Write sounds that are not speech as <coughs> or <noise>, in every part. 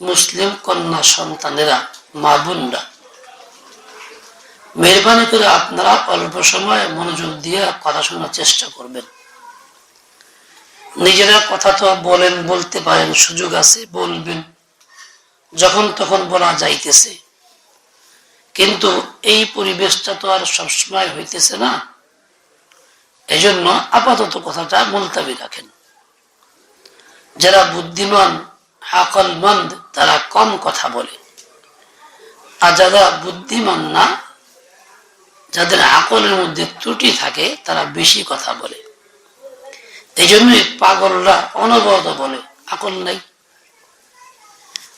মুসলিম কন্যা সন্তানেরা, মা বোনরা। মেহরবানি করে আপনারা অল্প সময় মনোযোগ দিয়ে কথা শোনার চেষ্টা করবেন। নিজেরা কথা তো বলেন, বলতে পারেন, সুযোগ আছে, বলবেন। যখন তখন বলা যাইতেছে। কিন্তু এই পরিবেশটা তো আর সবসময় হইতেছে না। এজন্য আপাতত কথাটা মুলতাবি রাখেন। যারা বুদ্ধিমান আকলমন্দ তারা কম কথা বলে। আর যারা বুদ্ধিমান না, যাদের আকলের মধ্যে ত্রুটি থাকে, তারা বেশি কথা বলে। এই জন্যই পাগলরা অনবরত বলে আকল নাই।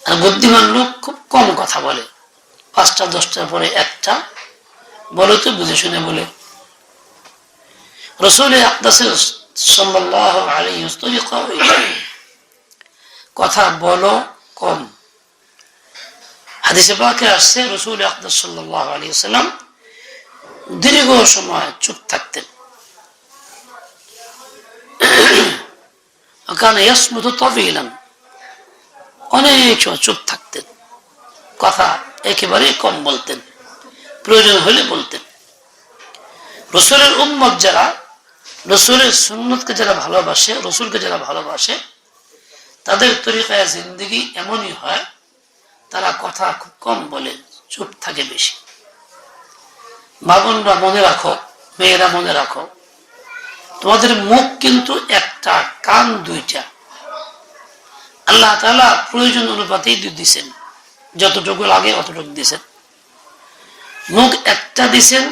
আর বুদ্ধিমান লোক খুব কম কথা বলে। পাঁচটা, দশটার পরে একটা, বলে তো, বুঝে শুনে বলে। রসুল আকদাসের সাল্লাহ আলী কথা বলো কম। হাদিসে পাকে আসছে, রসুল আকদাস সাল্লাহ সাল্লাম দীর্ঘ সময় চুপ থাকতেন। তবিলাম অনেক সময় চুপ থাকতেন। কথা একেবারে কম বলতেন। প্রয়োজন হলে বলতেন। রসুলের উম্মত যারা, রসুলের সুন্নতকে যারা ভালোবাসে, রসুলকে যারা ভালোবাসে তাদের তরিকায় জিন্দগি এমনই হয়, তারা কথা খুব কম বলে, চুপ থাকে বেশি। বাবনরা মনে রাখো, মেয়েরা মনে রাখো, তোমাদের মুখ কিন্তু একটা, কান দুইটা। আল্লাহ তালা প্রয়োজন অনুপাতেই দিচ্ছেন যতটুকু লাগে অতটুকু দিছেন। মুখ একটা দিছেন,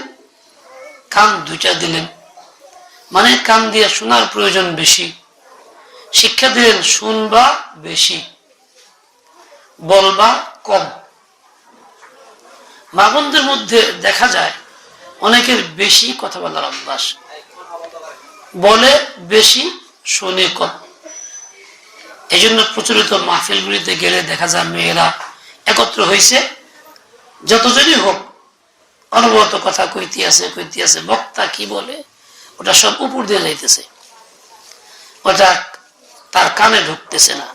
কান দুইটা দিলেন। মানে কান দিয়ে শোনার প্রয়োজন বেশি। শিক্ষা দিলেন শুনবা বেশি বলবা কম। মাগনদের মধ্যে দেখা যায়, অনেকের বেশি কথা বলার অভ্যাস। বলে বেশি, শুনে কম। এই জন্য প্রচলিত মাহফিলগুলিতে গেলে দেখা যায় মেয়েরা একত্র হয়েছে যতজনই হোক, অনবরত কথা কইতে আছে কইতে আছে, বক্তা কি বলে, ওটা সব উপর দিয়ে যাইতেছে। ওটা তার কানে ঢুকতেছে না।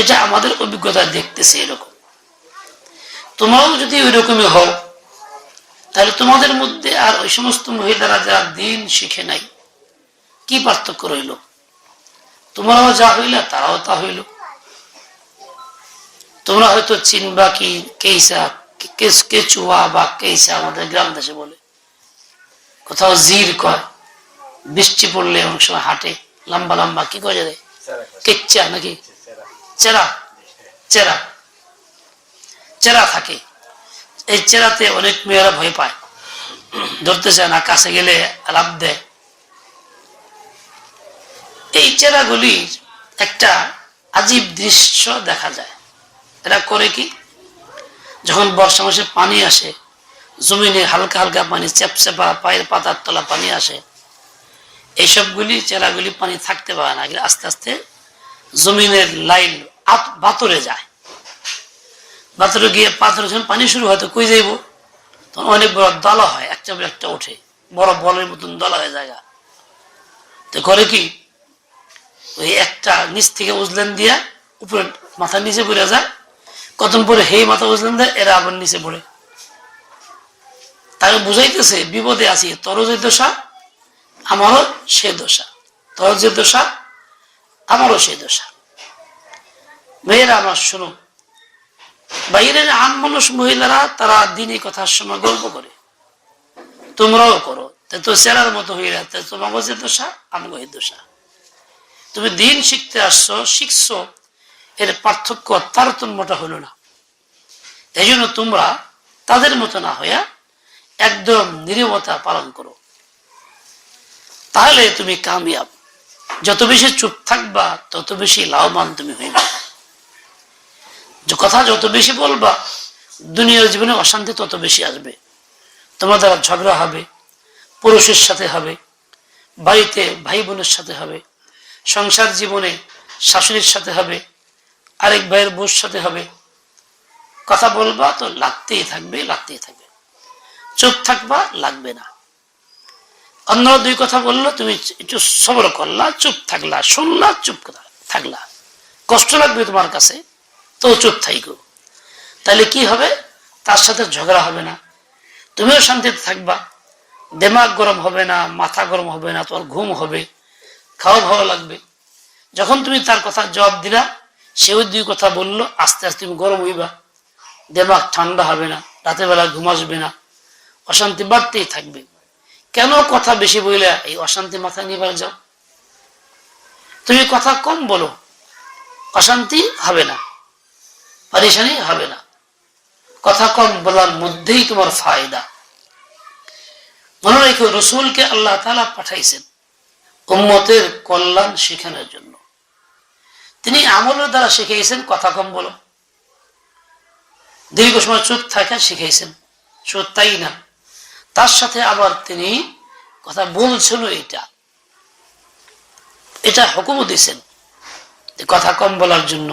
এটা আমাদের অভিজ্ঞতা দেখতেছে এরকম। তোমরাও যদি ওই রকমই হও, তাহলে তোমাদের মধ্যে আর ওই সমস্ত মহিলারা যারা দিন শিখে নাই, কি পার্থক্য রইল? তোমরাও যা হইলা তারাও তা হইল। তোমরা হয়তো চিনবা কি কেইসা কেচুয়া বা কেইসা আমাদের গ্রাম দেশে বলে। কোথাও জির কয়, বৃষ্টি পড়লে অনেক সময় হাটে। লম্বা লম্বা কি করে দেয়? কেচ্চা নাকি? চেরা। চেরা? চেরা। থাকে। এই চেরাতে অনেক মেয়েরা ভয় পায়। ধরতে চায় না কাছে গেলে লাভ দেয়। এই চেরাগুলির একটা আজীব দৃশ্য দেখা যায়। এরা করে কি? যখন বর্ষা মাসে পানি আসে জমিনে হালকা হালকা পানি চেপচেপা পায়ের পাতার তলা পানি আসে এইসবগুলি চেরাগুলি পানি থাকতে পারে না আস্তে আস্তে জমিনের লাইন বাতরে যায়। বাতরে গিয়ে পাথরে যখন পানি শুরু হয়, তো কই যাইব? তখন অনেক বড় দলা হয়, একটা একটা ওঠে। বড় বলের মতন দলা হয়ে জায়গা তো করে কি? ওই একটা নিচ থেকে উজলেন দিয়া উপরে মাথার নিচে পড়ে যায়। কতন পরে হে মাথা উজলেন দেয়, এরা আবার নিচে পড়ে। তাকে বুঝাইতেছে, বিপদে আছি তোর যে দশা আমারও সে দশা, তোর যে দশা, আমারও সে দশা। মেয়েরা, আমার শুনো, বাইরের আম মানুষ মহিলারা, তারা দিনই কথার সময় গল্প করে। তোমরাও করো। তো সেরার মতো হয়ে যাচ্ছে। তোমাকে যে দোষা আমাকে দশা। তুমি দিন শিখতে আসছো, শিখছো, এর পার্থক্য তারতম্যটা হলো না। এই তোমরা তাদের মতো না হইয়া একদম নিরবতা পালন করো। তাহলে তুমি কামিয়াব। যত বেশি চুপ থাকবা, তত বেশি লাভবান তুমি হইবে। কথা যত বেশি বলবা, দুনিয়ার জীবনে অশান্তি তত বেশি আসবে। তোমার দ্বারা ঝগড়া হবে, পুরুষের সাথে হবে, বাড়িতে ভাই বোনের সাথে হবে, সংসার জীবনে শাশুড়ির সাথে হবে, আরেক ভাইয়ের বউর সাথে হবে। কথা বলবা তো লাগতেই থাকবে লাগতেই থাকবে। চুপ থাকবা লাগবে না। অন্য দুই কথা বলল, তুমি একটু সবর করলা, চুপ থাকলা, শুনলা, চুপ থাকলা। কষ্ট লাগবে তোমার কাছে তো চুপ থাইকো। তাহলে কি হবে? তার সাথে ঝগড়া হবে না। তুমিও শান্তিতে থাকবা। দেমাগ গরম হবে না, মাথা গরম হবে না, তোমার ঘুম হবে, খাওয়া ভালো লাগবে। যখন তুমি তার কথা জবাব দিলা সেও দুই কথা বলল, আস্তে আস্তে তুমি গরম হইবা। দেমাগ ঠান্ডা হবে না, রাতের বেলা ঘুম আসবে না। অশান্তি বাড়তেই থাকবে। কেন কথা বেশি বইলে? এই অশান্তি মাথায় নিয়ে বেড়ে যাও। তুমি কথা কম বলো। অশান্তি হবে না। পারিশানি হবে না। কথা কম বলার মধ্যেই তোমার ফায়দা। মনে রেখো, রসুলকে আল্লাহ তালা পাঠাইছেন উম্মতের কল্যাণ শেখানোর জন্য। তিনি আমলের দ্বারা শিখিয়েছেন, কথা কম বলো। দীর্ঘ সময় চুপ থাকা শিখাইছেন শুধু তাই না তার সাথে আবার তিনি কথা বলছিল এটা। এটা হুকুমও দিয়েছেন কথা কম বলার জন্য।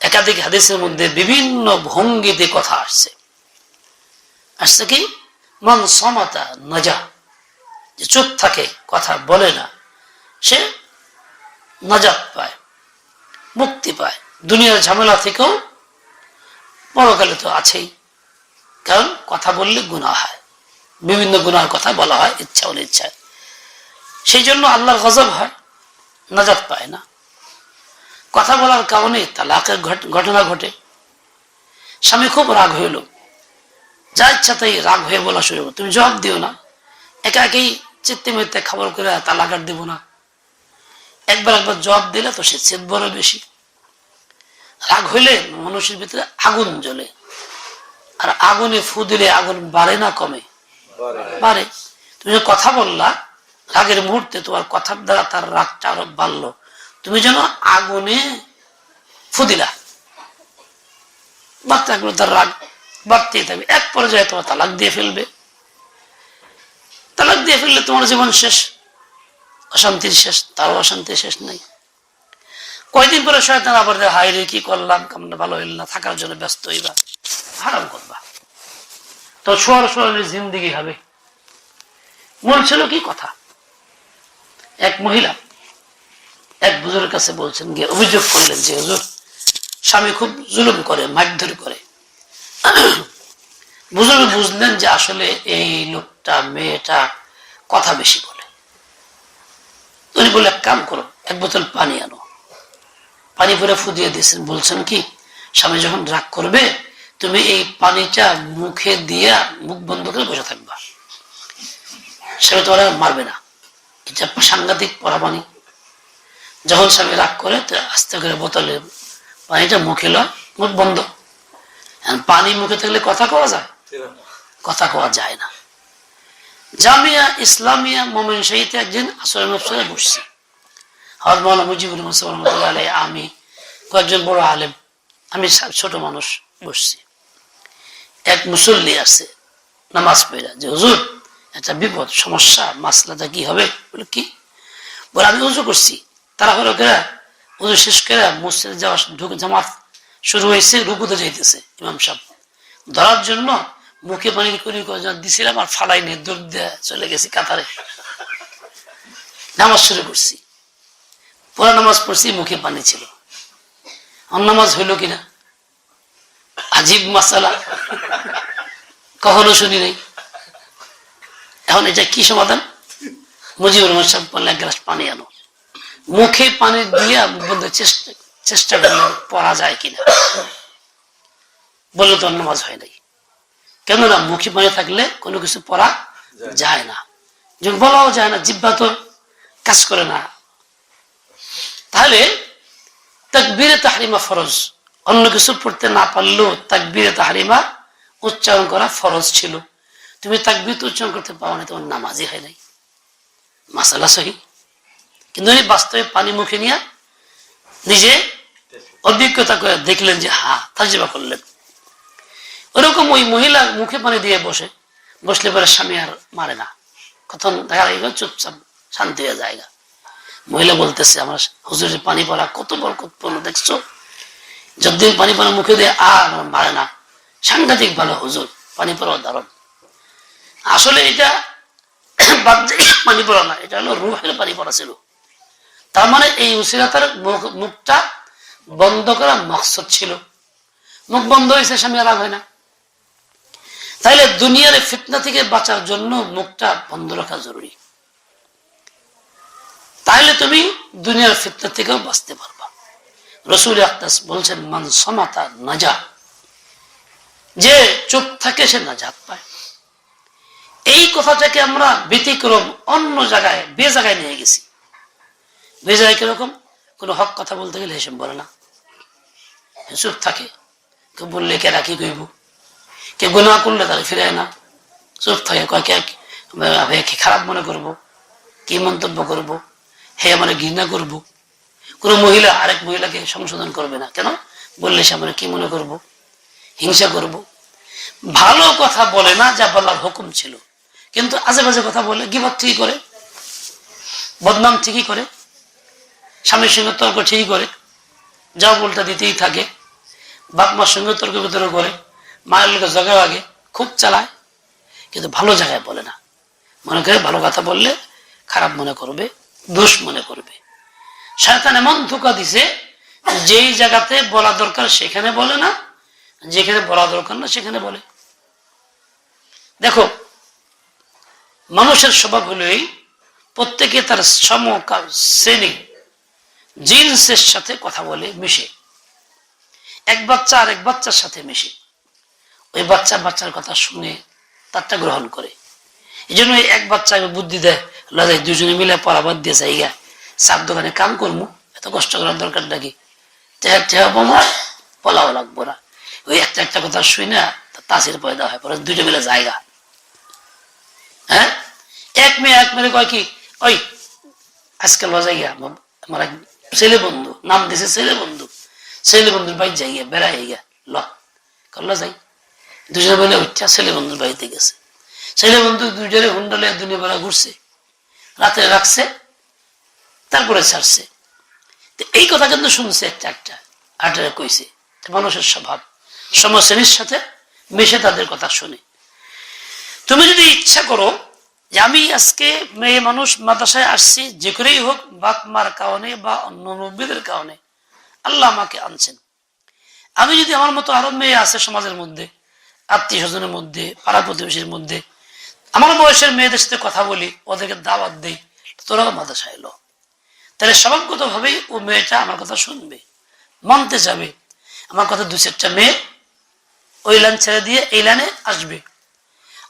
একাধিক হাদিসের মধ্যে বিভিন্ন ভঙ্গিতে কথা আসছে। আসছে কি, মন সমতা নজা, যে চুপ থাকে, কথা বলে না, সে নজাত পায়, মুক্তি পায়। দুনিয়ার ঝামেলা থেকেও পরকালে তো আছেই, কারণ কথা বললে গুণা হয়। বিভিন্ন গুণার কথা বলা হয়, ইচ্ছা অনিচ্ছায় সেই জন্য আল্লাহর গজব হয়, নাজাত পায় না। কথা বলার কারণে তালাকের ঘটনা ঘটে। স্বামী খুব রাগ হইল। যা ইচ্ছা তাই রাগ হয়ে বলা শুরু তুমি জবাব দিও না। একা একেই চিত্তে মিত্তে খাবার করে তালাকার দেব না। একবার একবার জবাব দিলে তো সে চেত বড় বেশি। রাগ হইলে মানুষের ভিতরে আগুন জ্বলে। আর আগুনে ফু দিলে আগুন বাড়ে না কমে। বাড়ে তুমি কথা বললা, রাগের মুহূর্তে তোমার কথার দ্বারা তার রাগটা আরও বাড়লো। তুমি যেন আগুনে ফু দিলা। বাড়তে থাকবে তার রাগ বাড়তেই থাকবে। এক পর্যায়ে তোমার তালাক দিয়ে ফেলবে। তালাক দিয়ে ফেললে তোমার জীবন শেষ, অশান্তির শেষ, তারও অশান্তির শেষ নাই। কয়দিন পরে শয়তান আবার হায় রে, কি করলাম? কামনা ভালো হইল না? থাকার জন্য ব্যস্ত হইবা। হারাম করবা। তো সোয়ার সোয়ারের জিন্দিগি হবে। মন ছিল কি কথা? এক মহিলা এক বুজুরের কাছে বলছেন, গিয়ে অভিযোগ করলেন যে, হুজুর, স্বামী খুব জুলুম করে, মারধর করে। বুজুর্গ বুঝলেন যে আসলে এই লোকটা, মেয়েটা কথা বেশি বলে। উনি বলে এক কাম করো, এক বোতল পানি আনো। পানি পরে ফুদিয়ে দিয়েছেন। বলছেন কি, স্বামী যখন রাগ করবে তুমি এই পানিটা মুখে দিয়া মুখ বন্ধ করে বসে থাকবা। স্বামী তোমার মারবে না। এটা সাংঘাতিক পড়া পানি যখন স্বামী রাগ করে আস্তে করে বোতলে পানিটা মুখে লয়, মুখ বন্ধ। পানি মুখে থাকলে কথা কওয়া যায়? কথা কওয়া যায় না। জামিয়া ইসলামিয়া মোমেন শাহিতে একদিন আসলে মফসলে বসছি। হজ রহমতুল্লাহ আলাই আমি কয়েকজন বড় আলেম আমি ছোট মানুষ বসছি। এক মুসল্লি আছে, নামাজ পড়া যে হুজুর, একটা বিপদ, সমস্যা, মাসলাটা কি হবে? বলে, কি? বলে, আমি উজু করছি। তারা হলো কেরা, উজু শেষ করে মসজিদে যাওয়া ঢুকে জামাত শুরু হয়েছে, রুকুতে যাইতেছে ইমাম সাহেব। ধরার জন্য মুখে পানি করে দিছিলাম আর ফালাই নিয়ে দৌড় দিয়ে চলে গেছি কাতারে। নামাজ শুরু করছি। পুরা নামাজ পড়ছি, মুখে পানি ছিল। অন্য নামাজ হইল কিনা? আজীব মাসালা। কখনো শুনি নাই। এখন এটা কি সমাধান? মুজিবুর রহমান সাহেব বললে এক গ্লাস পানি আনো। মুখে পানি দিয়ে বন্ধ চেষ্টা চেষ্টা করলে পড়া যায় কিনা। বললে তো নামাজ হয় নাই। কেননা মুখে পানি থাকলে কোনো কিছু পড়া যায় না। যখন বলাও যায় না, জিব্বা তো কাজ করে না। তাহলে তাকবীরে তাহরিমা ফরজ। অন্য কিছু পড়তে না পারলেও তাকবীরে তাহরিমা উচ্চারণ করা ফরজ ছিল। তুমি তাকবীর তো উচ্চারণ করতে পারো না, তোমার নামাজই হয় নাই। মাসালা সহি। কিন্তু উনি বাস্তবে পানি মুখে নিয়ে নিজে অভিজ্ঞতা করে দেখলেন যে, হা তাজিবা করলেন। ওরকম ওই মহিলা মুখে পানি দিয়ে বসে, বসলে পরে স্বামী আর মারে না। কখন দেখা গেল চুপচাপ শান্তি হয়ে জায়গা মহিলা বলতেছে, আমার হুজুরের পানি পড়া কত বরকতপূর্ণ, দেখছ? যতদিন পানি পড়া মুখে দিয়ে, আর মারে না। সাংঘাতিক ভালো, হুজুর। পানি পড়া দারুণ। আসলে এটা <coughs> পানি পড়া না, এটা হলো রুহের পানি পড়া ছিল। তার মানে এই উসিরাতার মুখটা বন্ধ করা মকসদ ছিল। মুখ বন্ধ হয়েছে, স্বামী রাগ হয় না। তাইলে দুনিয়ার ফিতনা থেকে বাঁচার জন্য মুখটা বন্ধ রাখা জরুরি। তাহলে তুমি দুনিয়ার ফিতনা থেকেও বাঁচতে পারবা রসুল আক্তাস বলছেন, মান সমাতা নাজা যে চুপ থাকে সে নাজাত পায়। এই কথাটাকে আমরা ব্যতিক্রম অন্য জায়গায়, বে জায়গায় নিয়ে গেছি। বে জায়গায় কীরকম? কোনো হক কথা বলতে গেলে হেসেম বলে না। চুপ থাকে। কেউ বললে কে রাখি কইব? কে গুণা করলে তারা ফিরে না। চুপ থাকে, কয় কে খারাপ মনে করব? কি মন্তব্য করব? হে আমার ঘৃণা করব? কোনো মহিলা আরেক মহিলাকে সংশোধন করবে না। কেন? বললে সে আমরা কি মনে করব? হিংসা করব? ভালো কথা বলে না, যা বলার হুকুম ছিল। কিন্তু আজে বাজে কথা বলে গিবত ঠিকই করে। বদনাম ঠিকই করে। স্বামীর সঙ্গে তর্ক ঠিকই করে। যা বলটা দিতেই থাকে। বাপ মার সঙ্গে তর্ক বিতর্ক করে। মায়ের লোকের জগা আগে খুব চালায়। কিন্তু ভালো জায়গায় বলে না। মনে করে ভালো কথা বললে খারাপ মনে করবে, দোষ মনে করবে। শয়তান এমন ধোকা দিছে যেই জায়গাতে বলা দরকার সেখানে বলে না, যেখানে বলা দরকার না সেখানে বলে। দেখো, মানুষের স্বভাব হলো এই, প্রত্যেকে তার সম শ্রেণি, জিন্সের সাথে কথা বলে, মিশে। এক বাচ্চা আর এক বাচ্চার সাথে মিশে। ওই বাচ্চা বাচ্চার কথা শুনে তারটা গ্রহণ করে। এই জন্য এক বাচ্চা বুদ্ধি দেয় দুজনে মিলে পরাবাদ দিয়ে জায়গা চার দোকানে কাম করব এত কষ্ট করার দরকার নাকি? টেহা টেহা বোমা পলাও লাগবো না। ওই একটা একটা কথা শুই না তাসির পয়দা হয় পরে দুটো মিলে জায়গা। হ্যাঁ? এক মেয়ে এক মেয়ে কয় কি, ওই আজকাল বাজাই গিয়া আমার এক ছেলে বন্ধু, নাম দিছে ছেলে বন্ধু। ছেলে বন্ধুর বাড়ি যাই গিয়া, বেড়াই গিয়া, ল করল যাই দুজনে বলে উঠছে ছেলে বন্ধুর বাড়িতে গেছে। ছেলে বন্ধু দুজনে হুন্ডলে দুনিয়া বেড়া ঘুরছে। রাতে রাখছে তারপরে ছাড়ছে। এই কথা কিন্তু শুনছে একটা একটা। আটারে কইছে, মানুষের স্বভাব। সমশ্রেণীর সাথে মিশে তাদের কথা শুনে। তুমি যদি ইচ্ছা করো যে আমি আজকে মেয়ে মানুষ মাদ্রাসায় আসছি, যে করেই হোক, বাপ মার কারণে বা অন্য নব্বীদের কারণে, আল্লাহ আমাকে আনছেন। আমি যদি আমার মতো আরও মেয়ে আছে সমাজের মধ্যে আত্মীয় স্বজনের মধ্যে, পাড়া প্রতিবেশীর মধ্যে, আমার বয়সের মেয়েদের সাথে কথা বলি, ওদেরকে দাওয়াত দেই তোরা মাদ্রাসায় এলো। তাহলে স্বভাবগত ভাবেই ও মেয়েটা আমার কথা শুনবে, মানতে যাবে। আমার কথা দু চারটা মেয়ে ওই লাইন ছেড়ে দিয়ে এই লাইনে আসবে।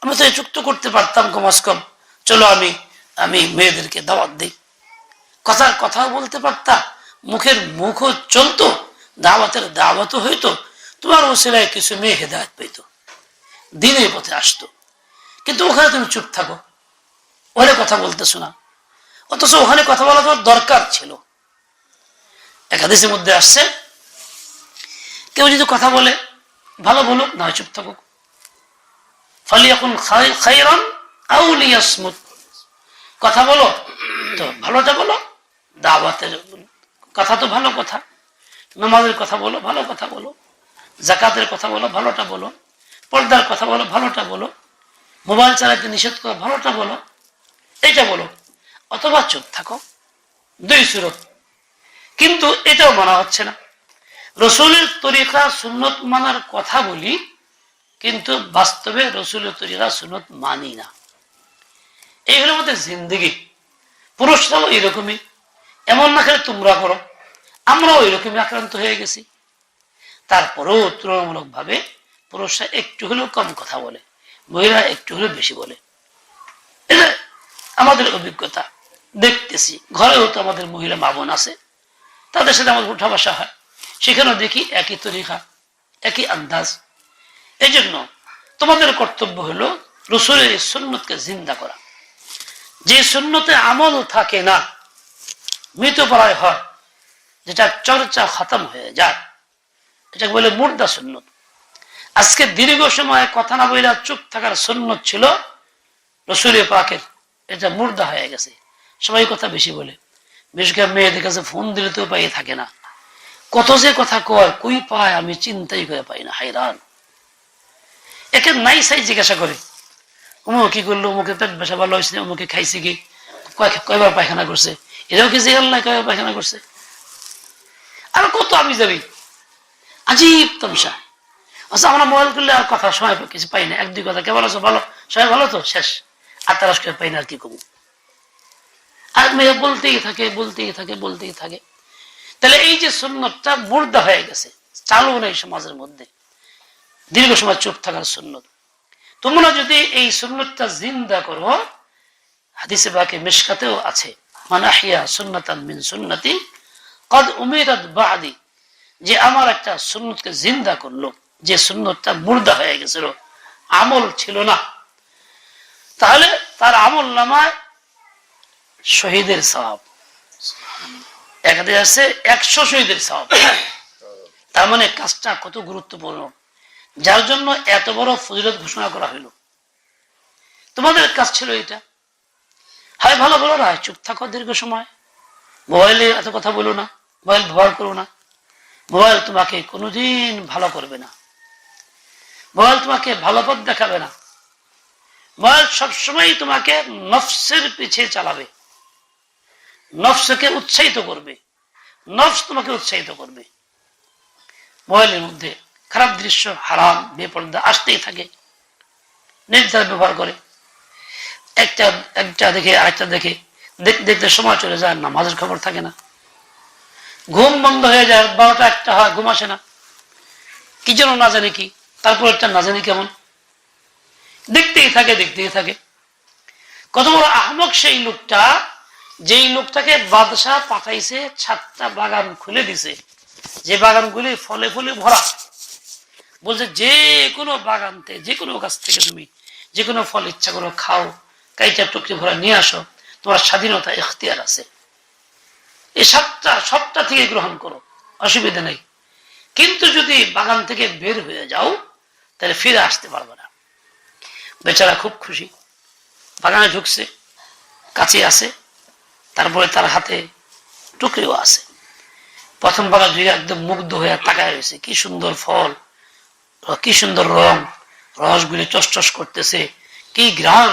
আমি তো এই যুক্ত করতে পারতাম কমাস কম। চলো আমি আমি মেয়েদেরকে দাওয়াত দিই। কথার কথাও বলতে পারতাম, মুখের মুখও চলতো, দাওয়াতের দাওয়াতও হইতো, তোমার ওসিলায় কিছু মেয়ে হেদায়ত পেত। দিনের পথে আসতো। কিন্তু ওখানে তুমি চুপ থাকো। ওখানে কথা বলতে শোনা অথচ ওখানে কথা বলা তোমার দরকার ছিল। একাদেশের মধ্যে আসছে, কেউ যদি কথা বলে, ভালো বলুক, না চুপ থাকুক। ফলে এখন কথা বলো, তো ভালোটা বলো দাওয়াতের কথা তো ভালো কথা। নামাজের কথা বলো, ভালো কথা বলো। জাকাতের কথা বলো, ভালোটা বলো। পর্দার কথা বলো, ভালোটা বলো। মোবাইল চালাতে নিষেধ করো, ভালোটা বলো। এইটা বলো। অথবা চুপ থাকো। দুই সুরত। কিন্তু এটাও মানা হচ্ছে না। রসুলের তরিকা সুন্নত মানার কথা বলি, কিন্তু বাস্তবে রসুলের তরিকা সুন্নত মানি না। এইগুলোর মধ্যে জিন্দগি। পুরুষরাও এরকমই। এমন না খেলে তোমরা করো। আমরাও এরকমই আক্রান্ত হয়ে গেছি। তারপরেও তুলনামূলক ভাবে পুরুষরা একটু হলেও কম কথা বলে। মহিলা একটু হলেও বেশি বলে। আমাদের অভিজ্ঞতা। দেখতেছি। ঘরেও তো আমাদের মহিলা মা বোন আছে। তাদের সাথে আমাদের উঠা বসা হয়। সেখানেও দেখি একই তরিকা, একই আন্দাজ। এই জন্য তোমাদের কর্তব্য হলো রসুলের এই সুন্নতকে জিন্দা করা। যে সুন্নতে আমল থাকে না, মৃতপ্রায় হয়, যেটা চর্চা খতম হয়ে যায়। এটাকে বলে মুর্দা সুন্নত। আজকে দীর্ঘ সময় কথা না বইলা চুপ থাকার সুন্নত ছিল রসুল পাকের। এটা মুর্দা হয়ে গেছে। সবাই কথা বেশি বলে। বিশেষ করে মেয়েদের কাছে ফোন দিলে তো পাইয়ে থাকে না। কত যে কথা কয়, কই পায়, আমি চিন্তাই করে পাই না হাইরান একে নাই সাই জিজ্ঞাসা করে অমুক কি করল? অমুকে পেট বেসা ভালো হয়েছে অমুকে খাইছে কি? কয়বার পায়খানা করছে? এরাও কি জিগাল নাই কয়বার পায়খানা করছে? আর কত আমি যাবি আজীব তমসা আচ্ছা আমরা মোবাইল করলে আর কথা, সময় কিছু পাই না। এক দুই কথা। কেমন আছো? ভালো? সবাই ভালো তো? শেষ। আর তারা পাই না আর কি কমু আর মেয়ে বলতেই থাকে বলতেই থাকে বলতেই থাকে। তাহলে এই যে সুন্নতটা মুর্দা হয়ে গেছে, চালু নেই সমাজের মধ্যে। দীর্ঘ সময় চুপ থাকার সুন্নত। তোমরা যদি এই সুন্নতটা জিন্দা করো, হাদিসে বাকে মিশকাতেও আছে মানাহিয়া সুন্নাতান মিন সুন্নতি, কদ উমিরাত বাদি যে আমার একটা সুন্নতকে জিন্দা করল, যে সুন্নতটা মুর্দা হয়ে গেছিল, আমল ছিল না। তাহলে তার আমল নামায় শহীদের সব একাধিক আছে একশো শহীদের সব তার মানে কাজটা কত গুরুত্বপূর্ণ। যার জন্য এত বড় ফজিলত ঘোষণা করা হইল তোমাদের কাজ ছিল এটা। হয় ভালো বলো না চুপ থাকো দীর্ঘ সময়। মোবাইলে এত কথা বলো না, মোবাইল ব্যবহার করো না। মোবাইল তোমাকে কোনোদিন ভালো করবে না। মোবাইল তোমাকে ভালো পথ দেখাবে না। মোবাইল সবসময় তোমাকে নফসের পিছিয়ে চালাবে। নফসকে উৎসাহিত করবে। নফস তোমাকে উৎসাহিত করবে। মোবাইলের মধ্যে খারাপ দৃশ্য, হারাম, বেপর্দা আসতেই থাকে। নির্ধার ব্যবহার করে। একটা একটা দেখে, আরেকটা দেখে দেখতে সময় চলে যায় না মাঝের খবর থাকে না। ঘুম বন্ধ হয়ে যায়, বারোটা একটা হয়, ঘুম আসে না। কি যেন না জানে কি, তারপর একটা না জানি কেমন। দেখতেই থাকে দেখতেই থাকে। কত বড় আহমক সেই লোকটা যেই লোকটাকে বাদশাহ পাঠাইছে, ছাদটা বাগান খুলে দিছে। যে বাগানগুলি ফলে ফলে ভরা। বলছে, যে কোনো বাগানতে, যে কোনো গাছ থেকে তুমি যে কোনো ফল ইচ্ছা করো খাও, কাইটা টুকরি ভরা নিয়ে আসো। তোমার স্বাধীনতা এখতিয়ার আছে। এই সাতটা, সবটা থেকে গ্রহণ করো। অসুবিধা নেই। কিন্তু যদি বাগান থেকে বের হয়ে যাও, তাহলে ফিরে আসতে পারবে না। বেচারা খুব খুশি। বাগানে ঢুকছে, কাছে আছে। তারপরে তার হাতে টুকরিও আছে। প্রথম বাগান ধুয়ে একদম মুগ্ধ হয়ে তাকায় রয়েছে। কি সুন্দর ফল, কি সুন্দর রং, রসগুলি টস করতেছে। কি গ্রাম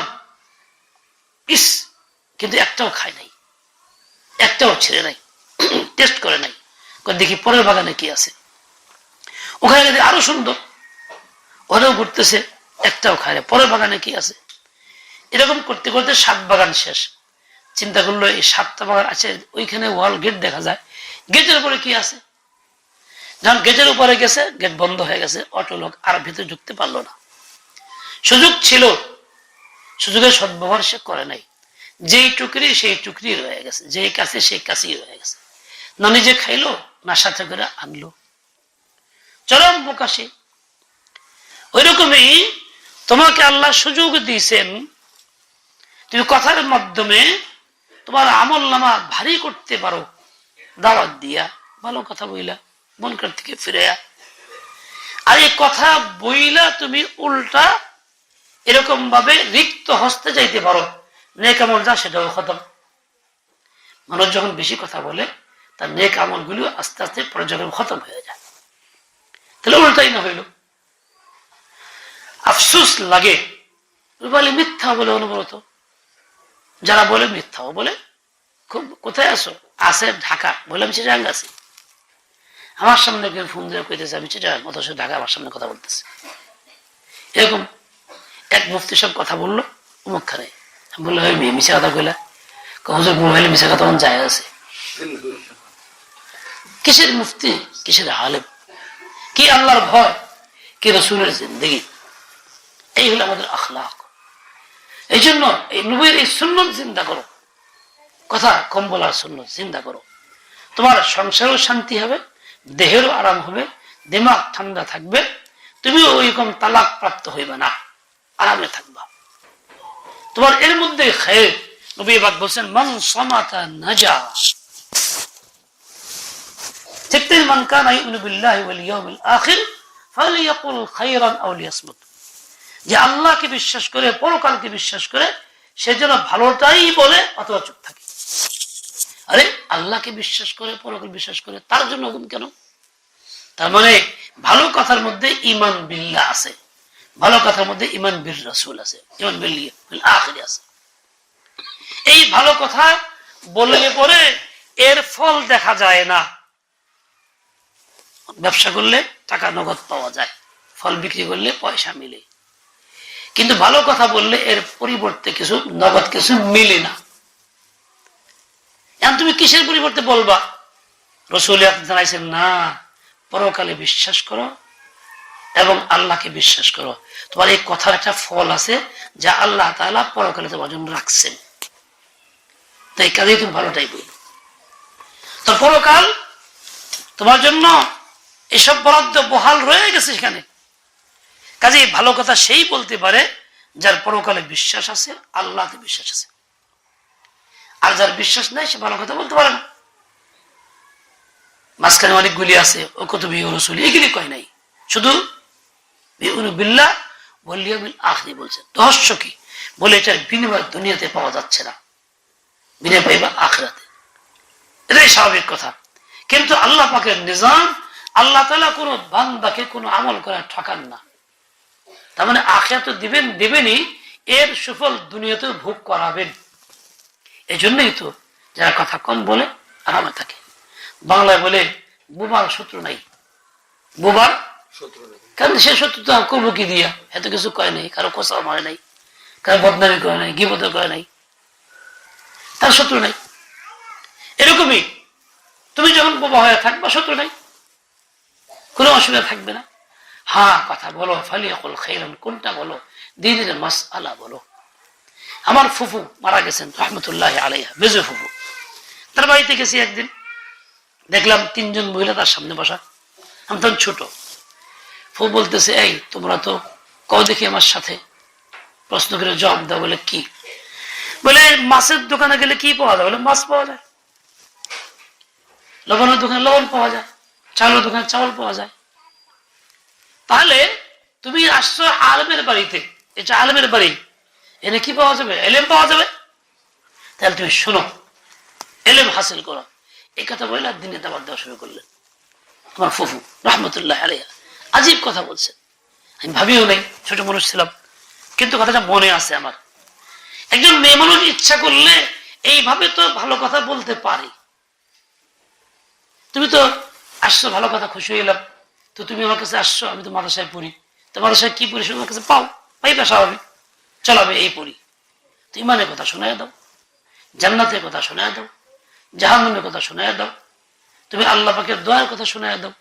ইস, কিন্তু একটাও খায় নাই। একটাও ছেড়ে নাই। <clears throat> টেস্ট করে নাই। দেখি পরের বাগানে কি আছে। ওখানে যদি আরও সুন্দর। ওরাও ঘুরতেছে, একটাও খায় না পরের বাগানে কি আছে? এরকম করতে করতে সাত বাগান শেষ। চিন্তা করল, এই সাতটা বাগান আছে, ওইখানে ওয়াল গেট দেখা যায়। গেটের উপরে কি আছে? যখন গেটের উপরে গেছে, গেট বন্ধ হয়ে গেছে অটো লোক আর ভিতরে ঢুকতে পারল না। সুযোগ ছিল, সুযোগের সদ্ব্যবহার সে করে নাই। যেই টুকরি, সেই টুকরি রয়ে গেছে, যেই কাছে, সেই কাছেই রয়ে গেছে। না নিজে খাইলো, না সাথে করে আনলো। চরম প্রকাশে। ওই রকমই তোমাকে আল্লাহ সুযোগ দিয়েছেন। তুমি কথার মাধ্যমে তোমার আমল নামা ভারী করতে পারো। দাওয়াত দিয়া, ভালো কথা বইলা মনকার থেকে ফিরে আর এই কথা বইলা তুমি উল্টা এরকম ভাবে রিক্ত হস্তে যাইতে পারো। নেক আমল যা সেটাও খতম। মানুষ যখন বেশি কথা বলে, তার নেক আমলগুলো আস্তে আস্তে পরে যখন খতম হয়ে যায়। তাহলে উল্টাই না হইল। আফসুস লাগে। বলে মিথ্যা বলে অনুব্রত। যারা বলে মিথ্যাও বলে, খুব কোথায় আসো আছে ঢাকা। বললাম চিটাং আছি। আমার সামনে কেউ ফোন দিয়ে কইতেছে, আমি চিটাং অথচ ঢাকা আমার সামনে কথা বলতেছে। এরকম এক মুফতি সব কথা বলল অমুক খানে। বলল হয় মিশা কথা কইলা? হুজুর, মোবাইলে মিশা কথা যায় আছে। কিসের মুফতি? কিসের হালেম কি আল্লাহর ভয়? কি রসুলের জিন্দগি? এই হলো আমাদের আখলাক এই জন্য এই নবীর এই সুন্নত চিন্তা করো। কথা কম বলার চিন্তা করো। তোমার সংসারও শান্তি হবে, দেহেরও আরাম হবে, দিমাগ ঠান্ডা থাকবে তুমি ওইরকম তালাক প্রাপ্ত হইবে না, আরামে থাকবা। তোমার এর মধ্যে খেয়ে নবী বাক বলছেন, মন সমাতা নাজা। ঠিক মান কানা ইউনু বিল্লাহি ওয়াল ইয়াউমিল আখির, ফালিয়াকুল খাইরান আও লিয়াসমুত। যে আল্লাহকে বিশ্বাস করে, পরকালকে বিশ্বাস করে, সে যেন ভালোটাই বলে অথবা চুপ থাকে। আরে, আল্লাহকে বিশ্বাস করে পরকাল বিশ্বাস করে, তার জন্য হুকুম কেন? তার মানে ভালো কথার মধ্যে ইমান বিল্লা আছে। ভালো কথার মধ্যে ইমান বীর রসুল আছে ইমান বিল্লি আছে। এই ভালো কথা বললে পরে এর ফল দেখা যায় না। ব্যবসা করলে টাকা নগদ পাওয়া যায়, ফল বিক্রি করলে পয়সা মিলে। কিন্তু ভালো কথা বললে এর পরিবর্তে কিছু নগদ কিছু মিলে না। এখন তুমি কিসের পরিবর্তে বলবা? রসুল জানাইছেন, না, পরকালে বিশ্বাস করো এবং আল্লাহকে বিশ্বাস করো। তোমার এই কথার একটা ফল আছে যা আল্লাহ তাআলা পরকালে তোমার জন্য রাখছেন। তো এই কাজেই তুমি ভালোটাই বলো তো পরকাল তোমার জন্য এসব বরাদ্দ বহাল রয়ে গেছে সেখানে। কাজে ভালো কথা সেই বলতে পারে যার পরকালে বিশ্বাস আছে, আল্লাহতে বিশ্বাস আছে। আর যার বিশ্বাস নাই, সে ভালো কথা বলতে পারে না। মাঝখানে অনেকগুলি আছে ও কত বিয়ে এগুলি কয় নাই। শুধু বলছে। রহস্য কি বলে এটার বিনিময় দুনিয়াতে পাওয়া যাচ্ছে না। বিনিময় পাইবা আখরাতে। এটাই স্বাভাবিক কথা। কিন্তু আল্লাহ পাকের নিজাম, আল্লাহ তালা কোনো বান্দাকে কোনো আমল করে ঠকান না। তার মানে আখিয়া তো দিবেন দেবেনই এর সুফল দুনিয়াতে ভোগ করাবেন। এই জন্যই তো যারা কথা কম বলে আরামে থাকে। বাংলায় বলে বুবার শত্রু নাই। বুবার কারণ সে শত্রুতা করব কি দিয়া? এত কিছু কয় নাই কারও কোসাও মারে নাই কারও বদনামি করে নাই গিবত করে নাই। তার শত্রু নাই। এরকমই তুমি যখন বোবা হয়ে থাকবা শত্রু নাই। কোনো অসুবিধা থাকবে না। হ্যাঁ কথা বলো ফালিয়াকুল খাইরান, কোনটা বলো? দিনের মাস আলা বলো। আমার ফুফু মারা গেছেন, রহমতুল্লাহ আলাইহা বেজু ফুফু। তার বাড়িতে গেছি একদিন। দেখলাম তিনজন মহিলা তার সামনে বসা। আমি তখন ছোট। ফু বলতেছে, এই, তোমরা তো কও দেখি আমার সাথে? প্রশ্ন করে জবাব দাও, বলে, কি? বলে, মাছের দোকানে গেলে কি পাওয়া যায়? বলে, মাছ পাওয়া যায়। লবণের দোকানে লবণ পাওয়া যায় চাউলের দোকানে চাউল পাওয়া যায়। তাহলে তুমি আসছো আলমের বাড়িতে। এটা আলমের বাড়ি। এনে কি পাওয়া যাবে? এলেম পাওয়া যাবে? তাহলে তুমি শোনো, এলেম হাসিল করো। এই কথা বলে দিনে দাবার দেওয়া শুরু করলেন। তোমার ফুফু রহমতুল্লাহ আলিয়া আজীব কথা বলছেন আমি ভাবিও নাই, ছোট মানুষ ছিলাম, কিন্তু কথাটা মনে আছে আমার। একজন মেয়ে মানুষ ইচ্ছা করলে এইভাবে তো ভালো কথা বলতে পারি। তুমি তো আসছো, ভালো কথা, খুশি হইলাম। তো তুমি আমার কাছে আসছো, আমি তো মাদ্রাসায় পড়ি। তো মাদ্রাসায় কি পড়ি আমার কাছে পাও? পাইবা স্বাভাবিক। চলো এই পড়ি। তো ইমানের কথা শোনায় দাও, জান্নাতের কথা শোনায় দাও, জাহান্নামের কথা শোনায় দাও, তুমি আল্লাহ পাকের দোয়ার কথা শোনায় দাও।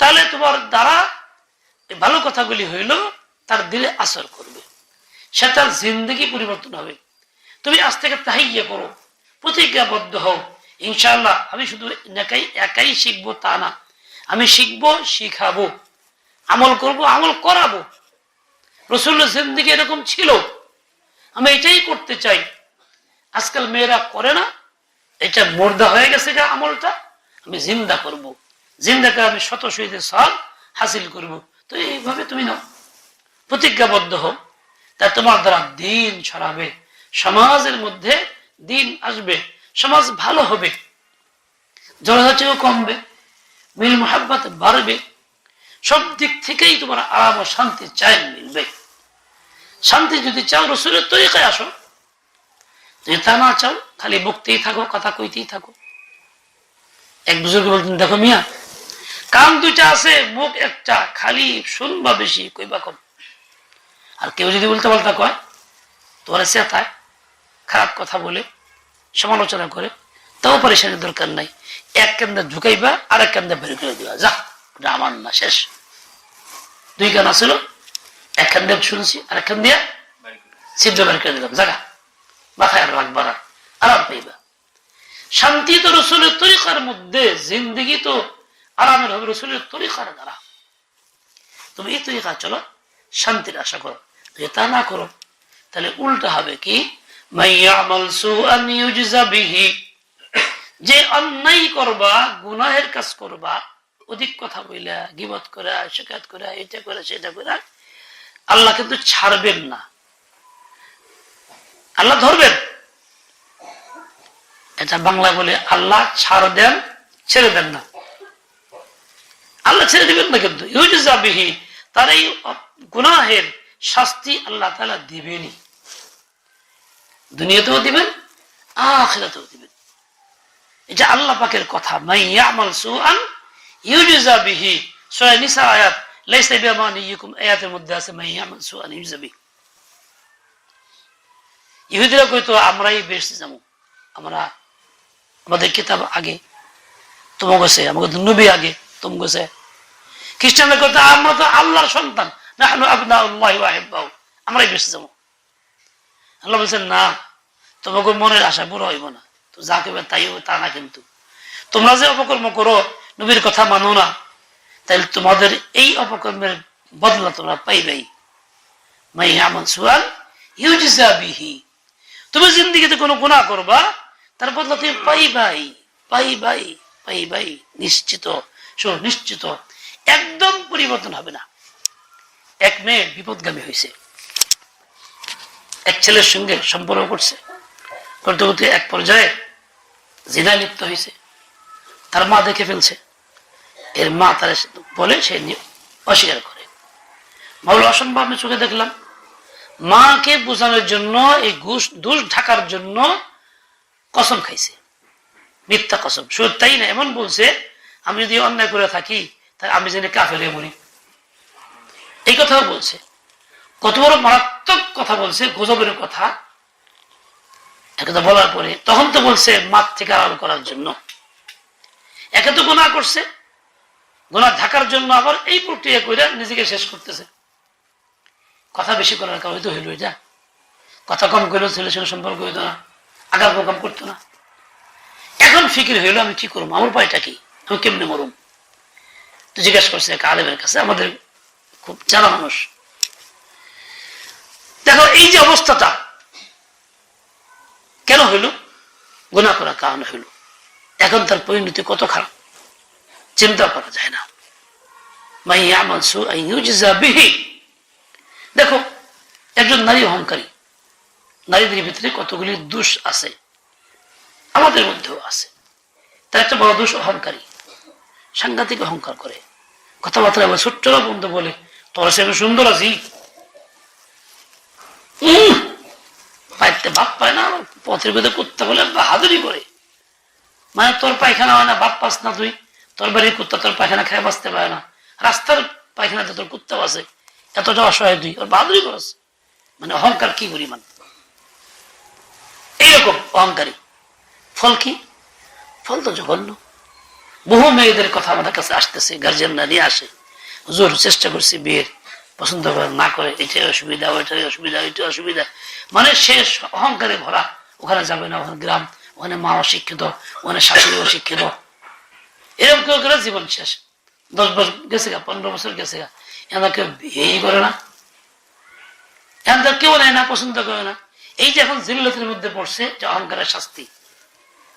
তাহলে তোমার দ্বারা ভালো কথাগুলি হইল, তার দিলে আসর করবে। সে তার জিন্দগি পরিবর্তন হবে। তুমি আজ থেকে তাহাইয়া করো, প্রতিজ্ঞাবদ্ধ হও। ইনশাআল্লাহ আমি শুধু একাই শিখব তা না। আমি শিখব, শিখাবো। আমল করব, আমল করাবো। রসুল্লা জিন্দিগি এরকম ছিল। আমি এটাই করতে চাই। আজকাল মেয়েরা করে না। এটা মোর্দা হয়ে গেছে এটা আমলটা। আমি জিন্দা করব। জিন্দা করে আমি শত শহীদের সব হাসিল করব। তো এইভাবে তুমি নাও। প্রতিজ্ঞাবদ্ধ হও। তা তোমার দ্বারা দিন ছড়াবে। সমাজের মধ্যে দিন আসবে। সমাজ ভালো হবে। জনজাতিও কমবে। মিল মোহাব্বত বাড়বে। সব দিক থেকেই তোমার আরাম ও শান্তি চাই মিলবে। শান্তি যদি চাও রসুলের তরিকায় আসো। যদি তা না চাও, খালি বকতেই থাকো, কথা কইতেই থাকো। এক বুজুর্গ বলতেন, দেখো মিয়া, কান দুইটা আছে, মুখ একটা, খালি শুনবা বেশি, কইবা কম। আর কেউ যদি উল্টা পাল্টা কয়, তোমার চেতায় খারাপ কথা বলে, সমালোচনা করে তাও পরেশানির দরকার নাই। এক কেন্দ্রে ঢুকাইবা আর এক কেন্দ্রে বের করে দিবা। যা আমার না, শেষ। দুই গান আসলো এক কেন্দ্রে শুনছি আর এক কেন্দ্রে সিদ্ধ বের করে দিলাম। জাগা, মাথায় আর রাখবা না, আরাম পাইবা। শান্তি তো রসুলের তরিকার মধ্যে, জিন্দগি তো আরামের হবে রসুলের তরিকার দ্বারা। তুমি এই তরিকা চলো, শান্তির আশা করো। যদি তা না করো, তাহলে উল্টা হবে কি? যে অন্যায় করবা, গুনাহের কাজ করবা, অধিক কথা বইলা, গিবত করা শেখাত করা, এটা করে, সেটা করে, আল্লাহ কিন্তু ছাড়বেন না। আল্লাহ ধরবেন। এটা বাংলা বলে আল্লাহ ছাড় দেন, ছেড়ে দেন না। আল্লাহ ছেড়ে দিবেন না কিন্তু। ইউজাবিহি তার এই গুনাহের শাস্তি আল্লাহ তালা দিবেনই। দুনিয়াতেও দিবেন, আখেরাতেও দিবেন। এটা আল্লাহ পাকের কথা। আয়াত ইহুদিরা আমরাই বেশি যাব আমরা, আমাদের কিতাব আগে, তোমার কাছে আমাকে নবী আগে তুমি কাছে। খ্রিস্টানরা কইতো, আমরা তো আল্লাহর সন্তান। আমরাই বেশি যাব আল্লাহ বলছেন, না, তোমাকে মনের আশা পুরো হইব না। যা কেবে তাই হবে তা না কিন্তু। তোমরা যে অপকর্ম করো, নবীর কথা মানো না। তাহলে তোমাদের এই অপকর্মের বদলা তোমরা পাইবেই। মাই সুয়াল তুমি জিন্দিগিতে কোনো গুণা করবা, তার বদলা তুমি পাইবাই পাইবাই পাইবাই, নিশ্চিত। শোনো, নিশ্চিত। একদম পরিবর্তন হবে না। এক মেয়ে বিপদগামী হয়েছে। এক ছেলের সঙ্গে সম্পর্ক করছে। করতে এক পর্যায়ে জিনা লিপ্ত হয়েছে তার মা দেখে ফেলছে। এর মা তার বলে সে অস্বীকার করে। মাউল অসম্ভব আমি চোখে দেখলাম, মাকে বোঝানোর জন্য, এই ঘুষ দোষ ঢাকার জন্য কসম খাইছে। মিথ্যা কসম। শুধু তাই না, এমন বলছে, আমি যদি অন্যায় করে থাকি তাহলে আমি জেনে কাফেলে মরি। এই কথাও বলছে। কত বড় মারাত্মক কথা বলছে, গজবের কথা। একথা বলার পরে, তখন তো বলছে, মাঠ থেকে আড়াল করার জন্য। একে তো গোনা করছে। গোনা ঢাকার জন্য আবার এই প্রক্রিয়া করে নিজেকে শেষ করতেছে। কথা বেশি করার কারণে তো হইল এটা। কথা কম করলেও ছেলের সঙ্গে সম্পর্ক হইতো না, আগার প্রোগ্রাম করতো না। এখন ফিকির হইল, আমি কি করব? আমার উপায়টা কি? আমি কেমনে মরুম? তো জিজ্ঞাসা করছে এক আলেমের কাছে, আমাদের খুব জানা মানুষ। দেখো, এই যে অবস্থাটা কেন হইল? গুণা করার কারণ হইল। এখন তার পরিণতি কত খারাপ? চিন্তা করা যায় না। দেখো, একজন নারী অহংকারী। নারীদের ভিতরে কতগুলি দোষ আছে? আমাদের মধ্যেও আছে। তার একটা বড় দোষ অহংকারী। সাংঘাতিক অহংকার করে। কথাবার্তা বলে ছোট্টরা বন্ধু বলে, তোর সে সুন্দর আছি। পাইতে বাপ পায় না, পথের ভিতরে কুত্তা বলে বাহাদুরি করে। মানে তোর পায়খানা হয় না, বাপ পাস না তুই। তোর বাড়ির কুত্তা তোর পায়খানা খেয়ে বাঁচতে পারে না। রাস্তার পায়খানাতে তোর কুত্তা বাসে এতটা অসহায় তুই, ওর বাহাদুরি করস। মানে অহংকার কি পরিমাণ? এইরকম অহংকারী। ফল কি? ফল তো জঘন্য। বহু মেয়েদের কথা আমাদের কাছে আসতেছে গার্জিয়ানরা নিয়ে আসে। জোর চেষ্টা করছি বিয়ের। পছন্দ করে না করে, এটাই অসুবিধা, ওইটাই অসুবিধা ওইটাই অসুবিধা। মানে শেষ, অহংকারে ভরা। ওখানে যাবে না, ওখানে গ্রাম, ওখানে মা অশিক্ষিত, ওখানে শাশুড়ি অশিক্ষিত। এরকম কেউ করে জীবন শেষ। দশ বছর গেছে গা, পনেরো বছর গেছে গা। এরা কেউ বিয়েই করে না। এখন কেউ নেয় না, পছন্দ করে না। এই যে এখন জিল্লতের মধ্যে পড়ছে যে অহংকারের শাস্তি।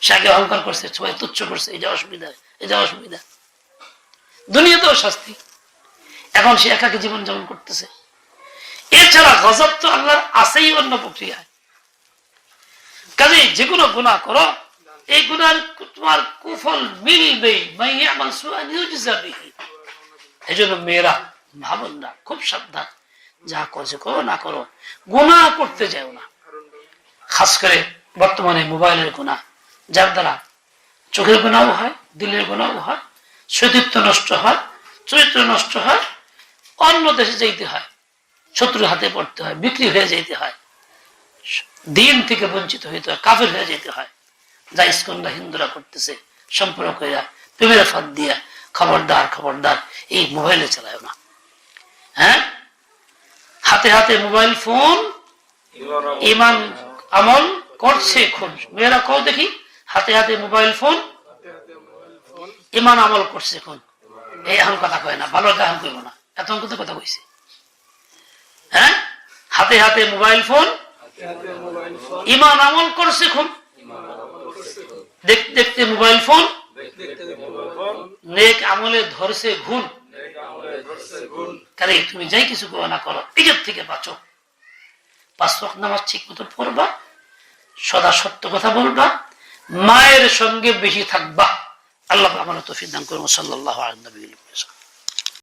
সে আগে অহংকার করছে, সবাই তুচ্ছ করছে এই যে অসুবিধা এই যে অসুবিধা। দুনিয়াতেও শাস্তি। এখন সে একাকে জীবন যাপন করতেছে। এছাড়া গজব তো আল্লাহর আছেই অন্য প্রক্রিয়ায়। কাজে যে কোনো গুণা করো, এই গুণার তোমার কুফল মিলবেই এই জন্য মেয়েরা ভাবুন না খুব সাবধান, যা করছে করো, না করো গুণা করতে যাও না। খাস করে বর্তমানে মোবাইলের গুণা যার দ্বারা চোখের গুণাও হয়, দিলের গুণাও হয়, সতীত্ব নষ্ট হয়, চরিত্র নষ্ট হয় অন্য দেশে যেতে হয়, শত্রুর হাতে পড়তে হয়, বিক্রি হয়ে যেতে হয়, দিন থেকে বঞ্চিত হইতে হয়, কাফের হয়ে যেতে হয়। যা ইস্কনরা হিন্দুরা করতেছে, সম্পর্ক এরা ফাঁদ দিয়া, খবরদার খবরদার, এই মোবাইলে চালায় না। হ্যাঁ? হাতে হাতে মোবাইল, ফোন, ইমান, আমল করছে খুন। মেয়েরা কও দেখি, হাতে হাতে মোবাইল, ফোন, ইমান, আমল করছে খুন। এই এখন কথা কয় না, ভালো এখন কইব না। এত অঙ্কতে কথা কইছে? হ্যাঁ? হাতে হাতে মোবাইল ফোন? ইমান আমল করছে খুন দেখতে দেখতে মোবাইল ফোন? নেক আমলে ধরছে ঘুন কারে তুমি যাই কিছু করো করো, নিজের থেকে বাঁচো। পাঁচ ওয়াক্ত নামাজ ঠিক মতো পড়বা, সদা সত্য কথা বলবা, মায়ের সঙ্গে বেশি থাকবা। আল্লাহ আমার তফিক দান করব সাল্লাহ আলনবী